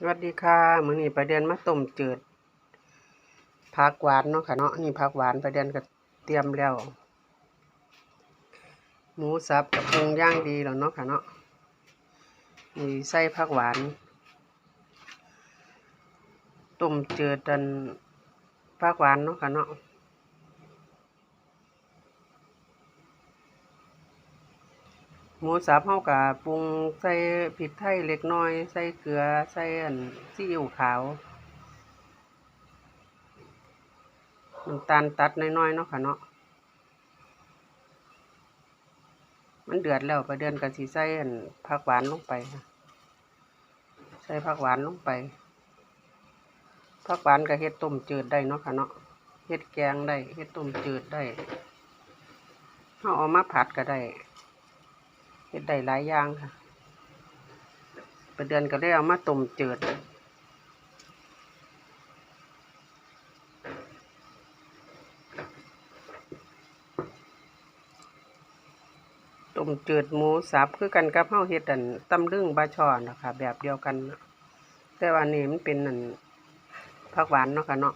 สวัสดีค่ะมื้อนี้ประเด็นมาต้มจืดผักหวานเนาะค่ะเนาะนี่ผักหวานประเด็นก็เตรียมแล้ว หมูสับกับปรุงย่างดีแล้วเนาะค่ะเนาะนี่ใส่ผักหวานต้มจืดดันผักหวานเนาะค่ะเนาะ หมูสับเฮาก็ปรุงใส่พริกไทยเล็กน้อย ใส่เกลือ ใส่อันซีอิ๊วขาวน้ำตาลตัดน้อยๆเนาะค่ะเนาะมันเดือดแล้วประเดือนก็สิใส่อันผักหวานลงไปค่ะใส่ผักหวานลงไปผักหวานก็เฮ็ดต้มจืดได้เนาะค่ะเนาะเฮ็ดแกงได้เฮ็ดต้มจืดได้เฮาเอามาผัดก็ได้ เฮ็ดได้หลายอย่างค่ะประเดือนก็ได้เอามาต้มเจืดต้มเจืดหมูสับคือกันกับเฮาเฮ็ดอันตำลึงบาช่อนะคะแบบเดียวกัน แต่ว่านี่มันเป็นอันผักหวานเนาะค่ะเนาะ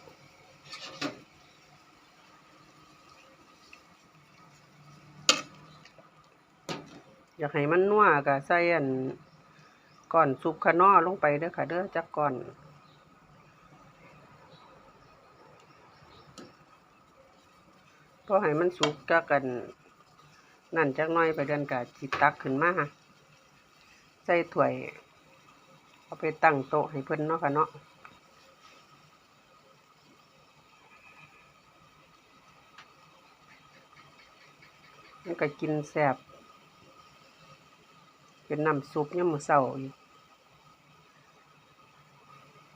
อยากให้มันนัวก็ใส่อันก้อนซุปขนอลงไปเด้อค่ะเด้อจักก้อน พอให้มันสุกจักกัน นั่นจักน้อยไปเดินกะจิตักขึ้นมาใส่ถ้วย เอาไปตั้งโต๊ะให้เพิ่นเนาะค่ะเนาะมันก็กินแซ่บ เป็นน้ำซุปยามมื้อเช้าอยู่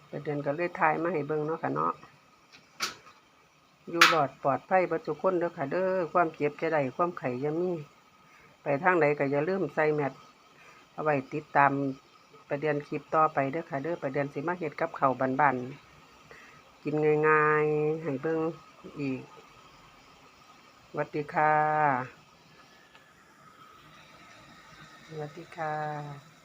ไปเดินก็เลยทายมาให้เบิ่งเนาะค่ะเนาะอยู่หลอดปลอดภัยเบัดทุคนเด้อค่ะเด้อความเจ็บจะได้ความไข่จะมี ไปทางใดก็อย่าลืมใส่แมทเอาไว้ติดตามประเด็นคลิปต่อไปเด้อค่ะเด้อประเด็นสิมาเฮ็ดกับเข้าบ้านๆกินง่ายๆให้เบิ่งอีกวัสดีค่ะ สวัสดีค่ะ